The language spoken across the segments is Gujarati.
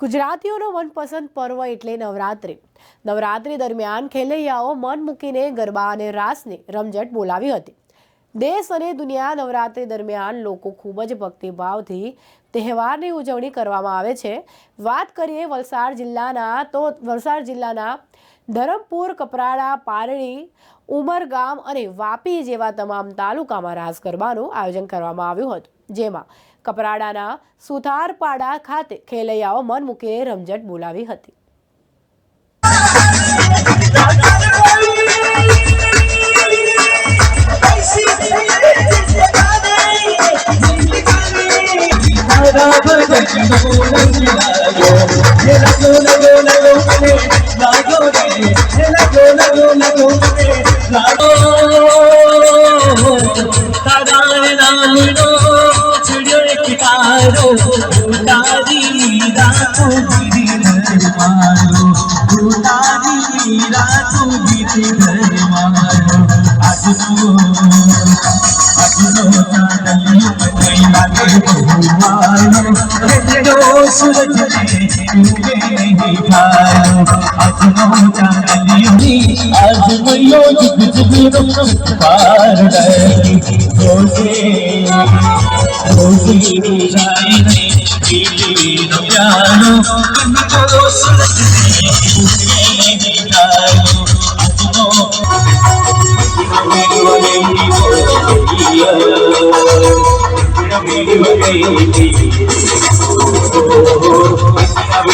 ગુજરાતીઓનો મનપસંદ પર્વ એટલે નવરાત્રિ. નવરાત્રિ દરમિયાન ખેલૈયાઓ મન મૂકીને ગરબા અને રાસની રમઝટ બોલાવી હતી. દેશ અને દુનિયા નવરાત્રિ દરમિયાન લોકો ખૂબ જ ભક્તિભાવથી તહેવારની ઉજવણી કરવામાં આવે છે. વાત કરીએ વલસાડ જિલ્લાના, તો વલસાડ જિલ્લાના ધરમપુર, કપરાડા પારડી ઉમરગામ અને વાપી જેવા તમામ તાલુકામાં રાસ ગરબાનું આયોજન કરવામાં આવ્યું હતું. જેમાં કપરાડાના સુથારપાડા ખાતે ખેલૈયાઓ મન મૂકીને રમઝટ બોલાવી હતી. मारो उतारी रातों गिरिधर मारो उतारी रातों गिरिधर मारो आज सो आज सो चांदनी मई लागे मारो सूरज डूबे नहीं खालो अपनों चांदनी आज मयो जुग जुग रुक पार रही रोजे रोजे जाने पीली न प्यालो कनको सूरज डूबे नहीं खालो Yeah.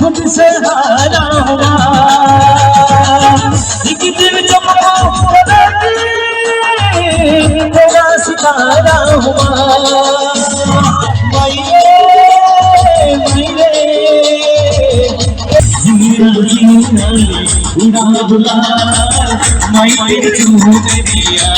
खुद से हारा हुआ दिख दिल चमको तेरा सितारा हुआ রঙিন উড়া দুলা মাইতে চুমু দিয়া